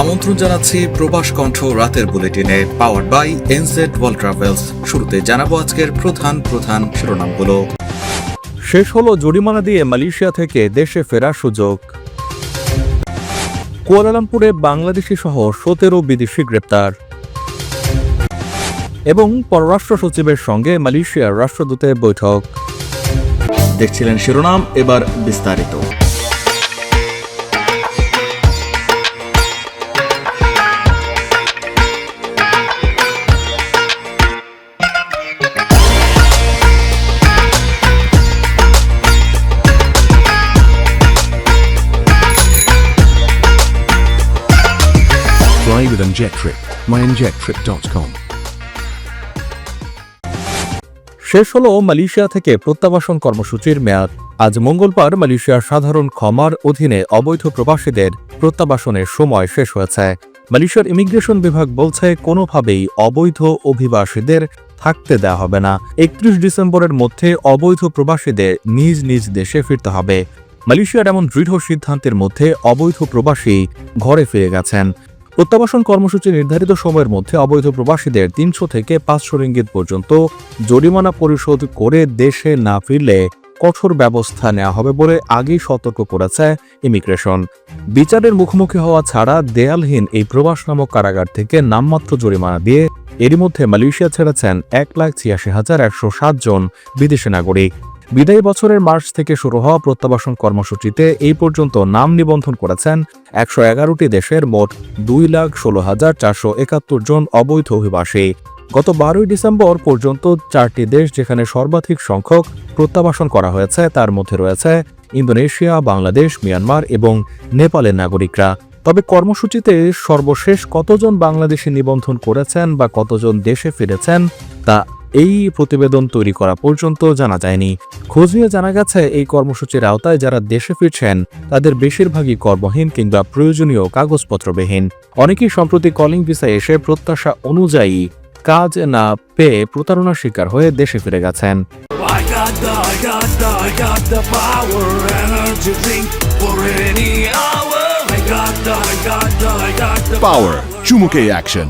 আমন্ত্রণ জানাচ্ছি প্রবাস কণ্ঠ রাতের বুলেটিনে powered by NZ World Travels শুরুতে জানাব আজকের প্রধান প্রধান শিরোনামগুলো। শেষ হলো জরিমানা দিয়ে মালয়েশিয়া থেকে দেশে ফেরার সুযোগ। কুয়ালালামপুরে বাংলাদেশি সহ সতেরো বিদেশি গ্রেপ্তার। এবং পররাষ্ট্র সচিবের সঙ্গে মালয়েশিয়ার রাষ্ট্রদূতের বৈঠক। দেখছিলেন শিরোনাম এবার বিস্তারিত। With Injectrip. myinjectrip.com. শেষ হলো মালয়েশিয়া থেকে প্রত্যাবাসন কর্মসূচির মেয়াদ। আজ মঙ্গলবার মালয়েশিয়ার সাধারণ ক্ষমার অধীনে অবৈধ প্রবাসীদের প্রত্যাবাসনের সময় শেষ হয়েছে। মালয়েশিয়ার ইমিগ্রেশন বিভাগ বলছে, কোনোভাবেই অবৈধ অভিবাসীদের থাকতে দেওয়া হবে না। একত্রিশ ডিসেম্বরের মধ্যে অবৈধ প্রবাসীদের নিজ নিজ দেশে ফিরতে হবে। মালয়েশিয়ার এমন দৃঢ় সিদ্ধান্তের মধ্যে অবৈধ প্রবাসী ঘরে ফিরে গেছেন। প্রত্যাবাসন কর্মসূচি নির্ধারিত সময়ের মধ্যে অবৈধ প্রবাসীদের তিনশো থেকে পাঁচশো রিঙ্গিত পর্যন্ত জরিমানা পরিশোধ করে দেশে না ফিরলে কঠোর ব্যবস্থা নেওয়া হবে বলে আগেই সতর্ক করেছে ইমিগ্রেশন। বিচারের মুখোমুখি হওয়া ছাড়া দেয়ালহীন এই প্রবাস নামক কারাগার থেকে নামমাত্র জরিমানা দিয়ে এরই মধ্যে মালয়েশিয়া ছেড়েছেন এক লাখ ছিয়াশি হাজার একশো সাত জন বিদেশি নাগরিক। বিদায়ী বছরের মার্চ থেকে শুরু হওয়া প্রত্যাবাসন কর্মসূচিতে এই পর্যন্ত নাম নিবন্ধন করেছেন একশো এগারোটি দেশের মোট দুই লাখ ষোলো হাজার চারশো একাত্তর জন অবৈধ অভিবাসী। গত বারোই ডিসেম্বর পর্যন্ত চারটি দেশ যেখানে সর্বাধিক সংখ্যক প্রত্যাবাসন করা হয়েছে, তার মধ্যে রয়েছে ইন্দোনেশিয়া, বাংলাদেশ, মিয়ানমার এবং নেপালের নাগরিকরা। তবে কর্মসূচিতে সর্বশেষ কতজন বাংলাদেশি নিবন্ধন করেছেন বা কতজন দেশে ফিরেছেন তা এই প্রতিবেদন তৈরি করা পর্যন্ত জানা যায়নি খোঁজ নিয়ে জানা গেছে এই কর্মসূচির আওতায় যারা দেশে ফিরছেন তাদের বেশিরভাগই কর্মহীন কিংবা প্রয়োজনীয় কাগজপত্রবিহীন অনেকেই সম্প্রতি কলিং ভিসায় এসে প্রত্যাশা অনুযায়ী কাজ না পেয়ে প্রতারণার শিকার হয়ে দেশে ফিরে গেছেন Power. Chumuke Action.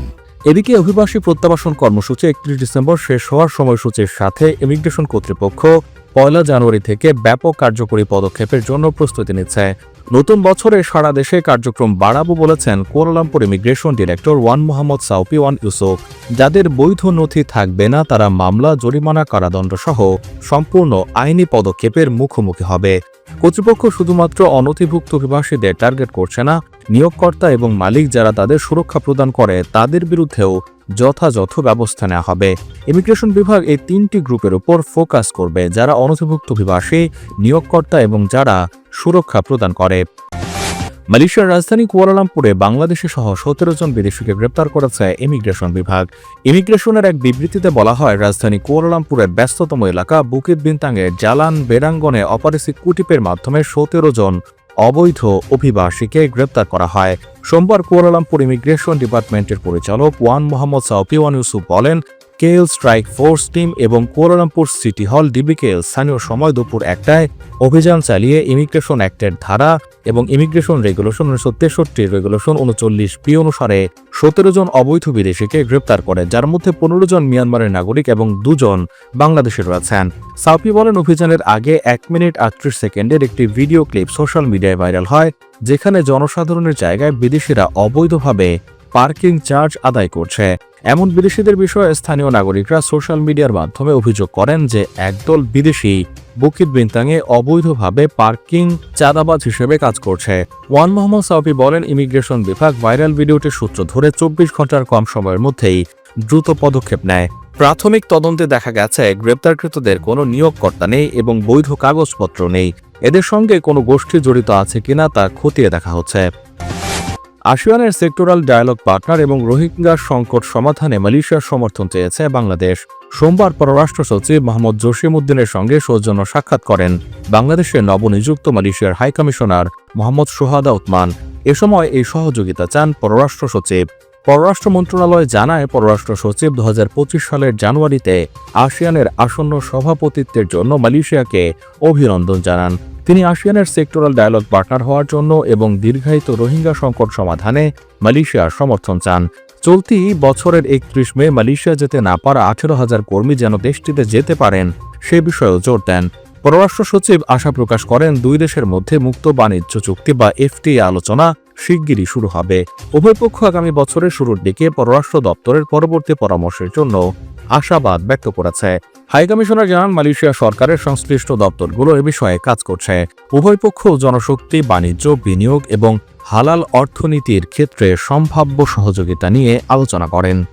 এদিকে অভিবাসী প্রত্যাবাসন কর্মসূচি একত্রিশ ডিসেম্বর শেষ হওয়ার সময়সূচির সাথে ইমিগ্রেশন কর্তৃপক্ষ পয়লা জানুয়ারি থেকে ব্যাপক কার্যকরী পদক্ষেপের জন্য প্রস্তুতি নিচ্ছে। নতুন বছরে সারা দেশে কার্যক্রম বাড়াবো বলেছেন Kuala Lumpur immigration director Wan Mohammad Saupi Wan Yusoff. যাদের বৈধ নথি থাকবে না, তারা মামলা, জরিমানা কারাদণ্ড সহ সম্পূর্ণ আইনি পদক্ষেপের মুখোমুখি হবে। কর্তৃপক্ষ শুধুমাত্র অনথিভুক্ত অভিবাসীদের টার্গেট করছে না, নিয়োগকর্তা এবং মালিক যারা তাদের সুরক্ষা প্রদান করে তাদের বিরুদ্ধেও যথাযথ ব্যবস্থা নেওয়া হবে। ইমিগ্রেশন বিভাগ এই তিনটি গ্রুপের উপর ফোকাস করবে যারা অনথিভুক্ত অভিবাসী, নিয়োগকর্তা এবং যারা সুরক্ষা প্রদান করে। মালয়েশিয়ার রাজধানী কুয়ালালামপুরে বাংলাদেশি সহ সতেরো জন বিদেশিকে গ্রেপ্তার করেছে ইমিগ্রেশন বিভাগ। ইমিগ্রেশনের এক বিবৃতিতে বলা হয়, রাজধানী কুয়ালালামপুরের ব্যস্ততম এলাকা বুকিত বিনতাংয়ের জালান বেরাঙ্গনে অপারেসি কুটিপের মাধ্যমে সতেরো জন অবৈধ অভিবাসীকে গ্রেপ্তার করা হয়। সোমবার কুয়ালালামপুর ইমিগ্রেশন ডিপার্টমেন্টের পরিচালক Wan Mohammad Saupi Wan Yusoff বলেন কেএল স্ট্রাইক ফোর্স টিম এবং Kuala Lumpur city hall DBKL স্থানীয় সময় দুপুর একটায় অভিযান চালিয়ে ইমিগ্রেশন অ্যাক্টের ধারা এবং ইমিগ্রেশন রেগুলেশন উনিশশো তেষট্টি রেগুলেশন উনচল্লিশ পি অনুসারে সতেরো জন অবৈধ বিদেশিকে গ্রেপ্তার করে, যার মধ্যে পনেরো জন মিয়ানমারের নাগরিক এবং দুজন বাংলাদেশের রয়েছেন। সাউপি বলেন, অভিযানের আগে এক মিনিট আটত্রিশ সেকেন্ডের একটি ভিডিও ক্লিপ সোশ্যাল মিডিয়ায় ভাইরাল হয়, যেখানে জনসাধারণের জায়গায় বিদেশিরা অবৈধভাবে পার্কিং চার্জ আদায় করছে। এমন বিদেশিদের বিষয়ে স্থানীয় নাগরিকরা সোশ্যাল মিডিয়ার মাধ্যমে অভিযোগ করেন যে, একদল বিদেশি বুকিত বিন্তাঙে অবৈধভাবে পার্কিং চাঁদাবাজ হিসেবে কাজ করছে। ওয়ান মোহাম্মদ সাউফি বলেন, ইমিগ্রেশন বিভাগ ভাইরাল ভিডিওটির সূত্র ধরে চব্বিশ ঘণ্টার কম সময়ের মধ্যেই দ্রুত পদক্ষেপ নেয়। প্রাথমিক তদন্তে দেখা গেছে, গ্রেপ্তারকৃতদের কোনো নিয়োগকর্তা নেই এবং বৈধ কাগজপত্র নেই। এদের সঙ্গে কোনো গোষ্ঠী জড়িত আছে কিনা তা খতিয়ে দেখা হচ্ছে। আসিয়ানের সেক্টরাল ডায়ালগ পার্টনার এবং রোহিঙ্গা সংকট সমাধানে মালয়েশিয়ার সমর্থন চেয়েছে বাংলাদেশ। সোমবার পররাষ্ট্র সচিব মোহাম্মদ জসিম উদ্দিনের সঙ্গে সৌজন্য সাক্ষাৎ করেন বাংলাদেশের নবনিযুক্ত মালয়েশিয়ার হাইকমিশনার মোহাম্মদ সোহাদা উতমান এ সময় এই সহযোগিতা চান পররাষ্ট্র সচিব। পররাষ্ট্র মন্ত্রণালয় জানায়, পররাষ্ট্র সচিব দু হাজার পঁচিশ সালের জানুয়ারিতে আসিয়ানের আসন্ন সভাপতিত্বের জন্য মালয়েশিয়াকে অভিনন্দন জানান। তিনি আসিয়ানের সেক্টরাল ডায়ালগ পার্টনার হওয়ার জন্য এবং দীর্ঘায়িত রোহিঙ্গা সংকট সমাধানে মালয়েশিয়ার সমর্থন চান। চলতি বছরের একত্রিশ মে মালয়েশিয়া যেতে না পারা আঠেরো হাজার কর্মী যেন দেশটিতে যেতে পারেন, সে বিষয়েও জোর দেন। পররাষ্ট্র সচিব আশা প্রকাশ করেন, দুই দেশের মধ্যে মুক্ত বাণিজ্য চুক্তি বা এফটি আলোচনা শিগগিরই শুরু হবে। উভয় পক্ষ আগামী বছরের শুরুর দিকে পররাষ্ট্র দপ্তরের পরবর্তী পরামর্শের জন্য আশাবাদ ব্যক্ত করেছে। হাইকমিশনার জানান, মালয়েশিয়া সরকারের সংশ্লিষ্ট দপ্তরগুলো এ বিষয়ে কাজ করছে। উভয় পক্ষ জনশক্তি, বাণিজ্য, বিনিয়োগ এবং হালাল অর্থনীতির ক্ষেত্রে সম্ভাব্য সহযোগিতা নিয়ে আলোচনা করেন।